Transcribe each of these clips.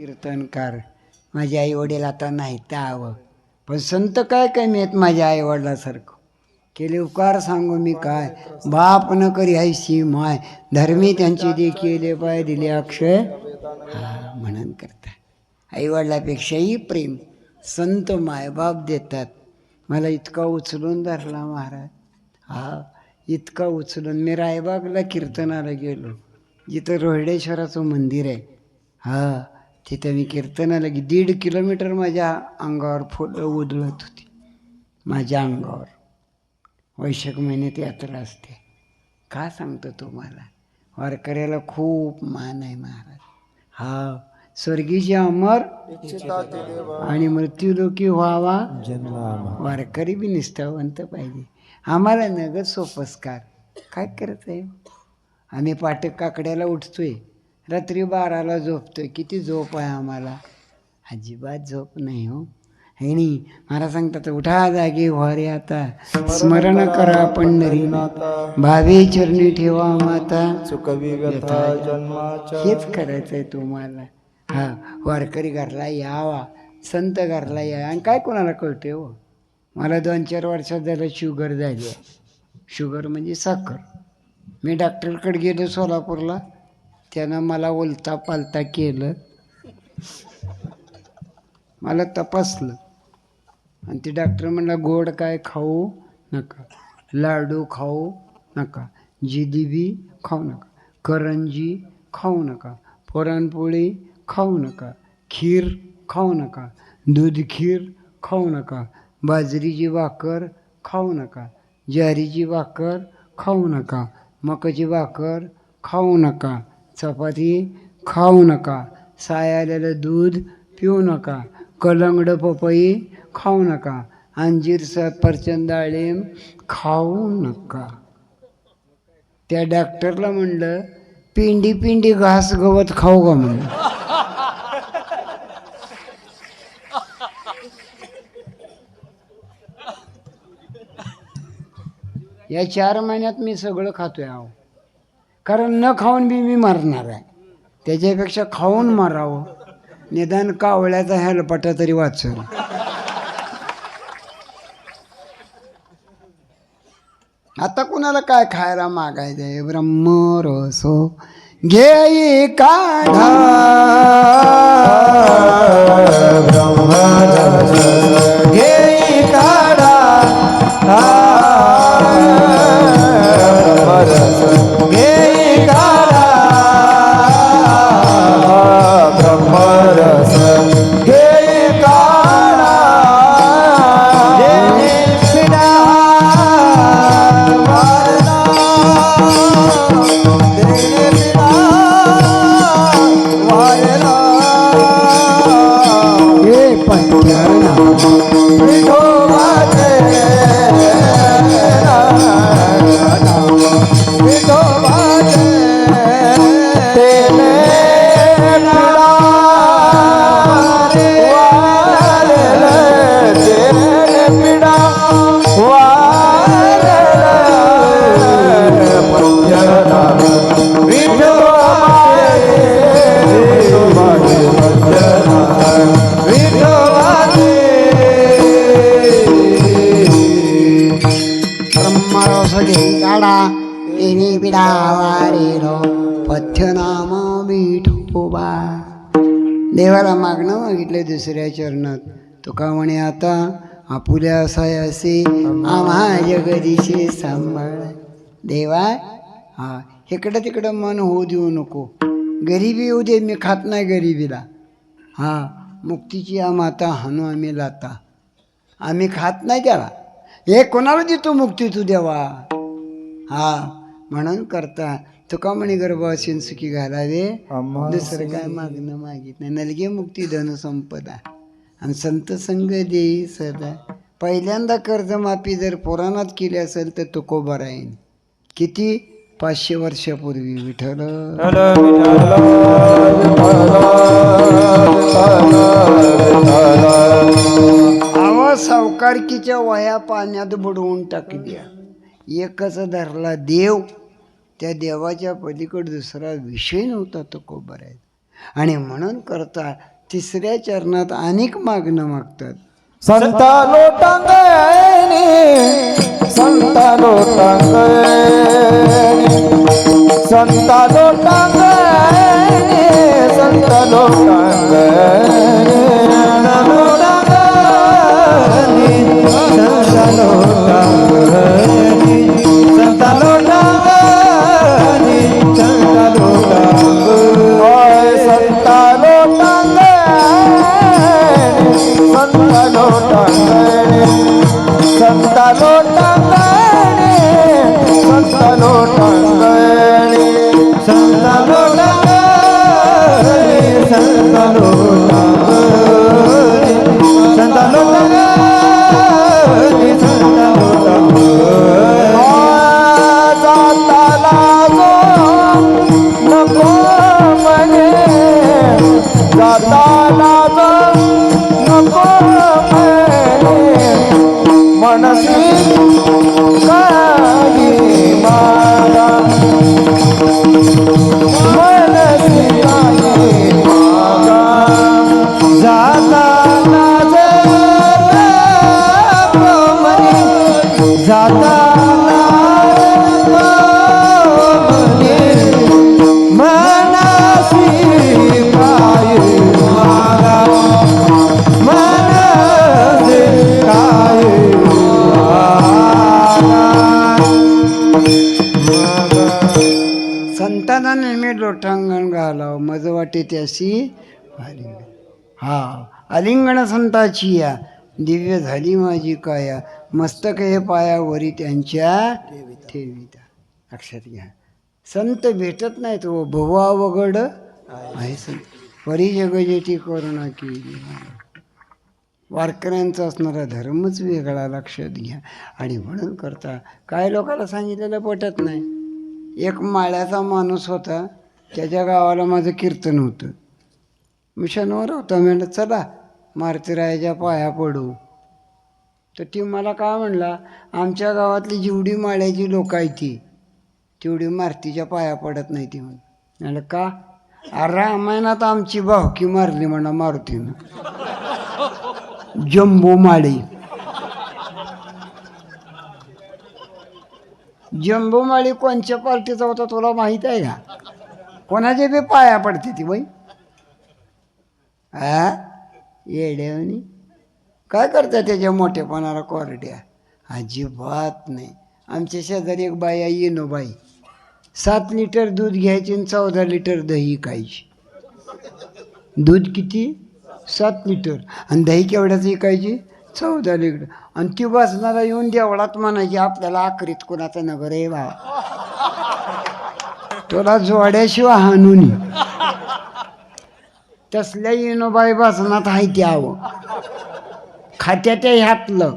कीर्तनकार माझे आई वडील आता नाहीत त्या पण संत काय कमी आहेत माझ्या आई वडिलासारखं केले उपकार सांगू मी काय? बाप न करी ऐशी माय धर्मी त्यांची दे केले पाय दिले अक्षय. हा म्हणून करता आई वडिलापेक्षाही प्रेम. संत मायबाप देतात. मला इतका उचलून धरला महाराज. हा इतका उचलून मी रायबागला कीर्तनाला गेलो. जिथं रोहिडेश्वराचं मंदिर आहे. हा तिथं मी कीर्तनाला की दीड किलोमीटर माझ्या अंगावर फुलं उधळत होती. माझ्या अंगावर. वैशाख महिन्यात यात्रा असते. का सांगतो तुम्हाला? वारकऱ्याला खूप मान आहे महाराज. हा स्वर्गीचे अमर आणि मृत्यूलोकी व्हावा. वारकरी बी निष्ठावंत पाहिजे. आम्हाला नगद सोपस्कार. काय करत आहे आम्ही पाटक काकड्याला उठतोय. रात्री बाराला झोपतोय. किती झोप आहे आम्हाला? अजिबात झोप नाही हो. आणि मला सांगतात उठा जागे व्हारे आता. स्मरण करा पंढरी भावे चरणी ठेवा माता. हेच करायचं आहे तुम्हाला. हा वारकरी घरला यावा. संत घरला या. आणि काय कोणाला कळते हो? मला दोन चार वर्षात झालं शुगर झाली आहे. शुगर म्हणजे साखर. मी डॉक्टरकडे गेलो सोलापूरला. त्यानं मला उलता पालता केलं. मला तपासलं. आणि ते डॉक्टर म्हणला गोड काय खाऊ नका. लाडू खाऊ नका. जिलेबी खाऊ नका. करंजी खाऊ नका. पुरणपोळी खाऊ नका. खीर खाऊ नका. दूध खीर खाऊ नका. बाजरीची भाकर खाऊ नका. ज्वारीची भाकर खाऊ नका. मकाची भाकर खाऊ नका. चपाती खाऊ नका. सायालेलं दूध पिऊ नका. कलंगड पपई खाऊ नका. अंजीर सफरचंद डाळिंब खाऊ नका. त्या डॉक्टरला म्हणलं पिंडी पिंडी घास गवत खाऊ का म्हणलं? या चार महिन्यात मी सगळं खातोय आहो. कारण न खाऊन बी मी मरणार आहे. त्याच्यापेक्षा खाऊन मारावं. निदान कावळ्याचा हेलपटा तरी वाचल. आता कुणाला काय खायला मागायचंय ब्रह्मरसो घे काढा. घेई नाम विठोबा. देवाला मागणं मागितलं दुसऱ्या चरणात. तुका म्हणे आता आपुल्या सायासे आम्हा जगदीशी सांभाळ. देवा हा इकडं तिकडं मन होऊ देऊ नको. गरिबी येऊ दे मी खात नाही गरिबीला. हा मुक्तीची आम आता हानू आम्ही लाता. आम्ही खात नाही त्याला. हे कोणाला देतो मुक्ती तू देवा? हा म्हणून करता तुका म्हणे गर्भासीन सुखी घालावे दुसरं काय मागणं मागित नाही नलगे मुक्ती धन संपदा आणि संत संग देई सदा पहिल्यांदा कर्जमाफी जर पुराणात केली असेल तर तुकोबा राहीन किती पाचशे वर्षापूर्वी विठ्ठल आवा सावकारकीच्या वया पाण्यात बुडवून टाकल्या एकच धरला देव त्या देवाच्या पलीकडे दुसरा विषय नव्हता तो कोबर कोबरायचा आणि म्हणून करता तिसऱ्या चरणात अनेक मागणं मागतात. संत लोटांग संत लोटांग संत लोटांग संत लोटांग लोटांगणी संत लोटांग काही मागा। त्याशी आलिंगन हा आलिंगण संताची या. दिव्य झाली माझी काया. मस्तक हे पायावरी त्यांच्या ठेविता. लक्षात घ्या. संत भेटत नाहीत हो. व भुवा वगड आहे संत. परी जगजेती करुणा केली. वारकऱ्यांचा असणारा धर्मच वेगळा लक्षात घ्या. आणि म्हणून करता काय लोकांना सांगितलेलं पटत नाही. एक माळ्याचा माणूस होता. त्याच्या गावाला माझं कीर्तन होतं. मिशनवर होता म्हणलं चला मारुतीरायाच्या पाया पडू. तर ती मला काय म्हणला आमच्या गावातली जेवढी माळ्याची लोक आहे ती तेवढी मारुतीच्या पाया पडत नाही ती म्हणून. म्हणलं का? अरे रामायणात आमची भावकी मारली म्हणा मारुतीनं. जम्बो माळी. जम्बो माळी कोणच्या पार्टीचा होता तुला माहीत आहे का? कोणाचे बी पाया पडते ती बाई. आ येड्यावनी? काय करता त्याच्या मोठेपणाला कोरड्या? अजिबात नाही. आमच्या शेजारी एक बाई आहे येनो बाई. सात लिटर दूध घ्यायची आणि चौदा लिटर दही खायची. दूध किती? सात लिटर. आणि दही केवढ्याचं विकायची? चौदा लिटर. आणि ती बसणारा येऊन देवळात म्हणायची आपल्याला आखरीत कोणाचा नगर आहे बा तुला जोड्याशिवाय हाणून तसल्या येणोबाई बसनात आहे त्यावं खात्याच्या ह्यातलं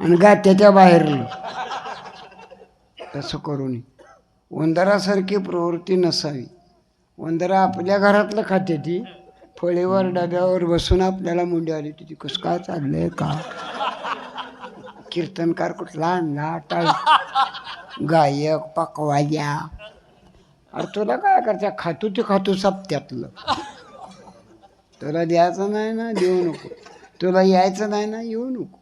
आणि गात्याच्या बाहेरलं. तसं करू उंदरासारखी प्रवृत्ती नसावी. वंदरा आपल्या घरातलं खाते ती. फळीवर डब्यावर बसून आपल्याला मुंडी आली तिची कसं काय चाललंय का कीर्तनकार कुठला आणला टाळ गायक पकवाया अरे तुला काय करता खातू ते खातू सप्त्यातलं. तुला द्यायचं नाही ना देऊ नको. तुला यायचं नाही ना येऊ नको.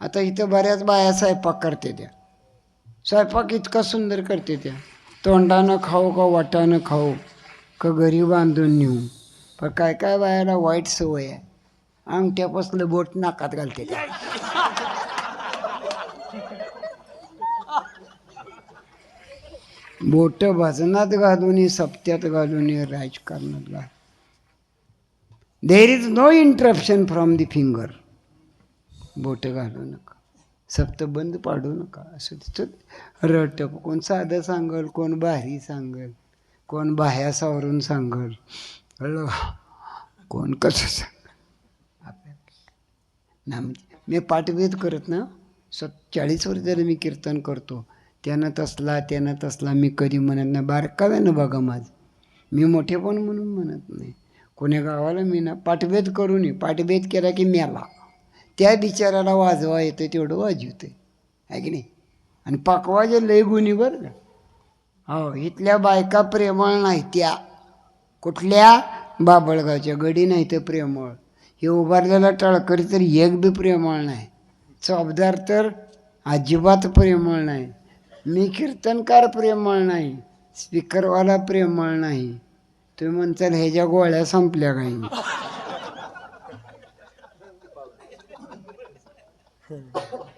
आता इथं बऱ्याच बाया स्वयंपाक करते त्या. स्वयंपाक इतका सुंदर करते त्या. तोंडानं खाऊ का वाटानं खाऊ का घरी बांधून नेऊ. पण काय काय बायाला वाईट सवय आहे. अंगठ्यापासलं बोट नाकात घालते त्या. बोट भजनात घालून सप्त्यात घालून राजकारणात घाल there is no interruption from the finger बोट घालू नका. सप्त बंद पाडू नका. असं तिथं रटप कोण साधं सांगल कोण भारी सांगल कोण बाह्या सावरून सांगल. हळ कोण कसं सांगल? आपल्याला ना म्हणजे मी पाठभेद करत ना सत चाळीस वर्ष झालं मी कीर्तन करतो त्यानं तसला त्यानं तसला मी कधी म्हणत नाही. बारकाव्यानं बघा माझं? मी मोठेपण म्हणून म्हणत नाही. कोण्या गावाला मी ना पाठभेद करू नये पाठभेद केला की मेला. त्या बिचाराला वाजवा येतं तेवढं वाजवतं आहे की नाही? आणि पाकवाजे लय गुणी बरं का? हो इथल्या बायका प्रेमळ नाही त्या. कुठल्या? बाबळगावच्या गडी नाही तर प्रेमळ. हे उभारलेला टाळकरी तर एक बी प्रेमळ नाही. चौबदार तर अजिबात प्रेमळ नाही. मी कीर्तनकार प्रेमळ नाही स्पीकरवाला प्रेमळ नाही. तुम्ही म्हणताल ह्याच्या गोळ्या संपल्या काही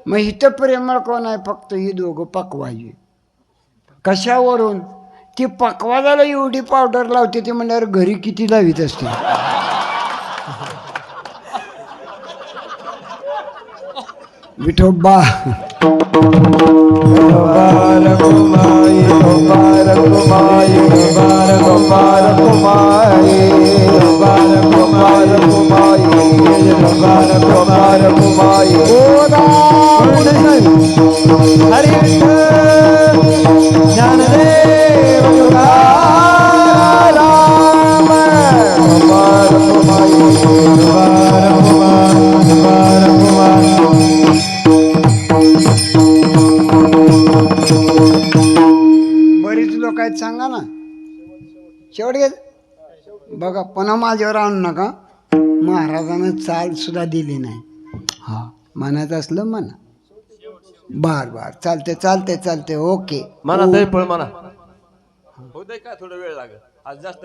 मग इथं प्रेमळ कोण आहे? फक्त ही दोघं पकवायची कशावरून? ती पकवाजाला एवढी पावडर लावते ती म्हणल्यावर घरी किती लावीत असते? विठोबा. बार कुमाई बार कुमाई बार कुमार कुमाई शेवट घे. बघा पुन्हा माझ्यावर आणू नका. महाराजानं चाल सुद्धा दिली नाही. हा म्हणत असलं म्हणा. बर बर. चालते चालते चालते ओके. म्हणा तरी पण म्हणा होतंय का थोडा वेळ लागेल. आज जास्त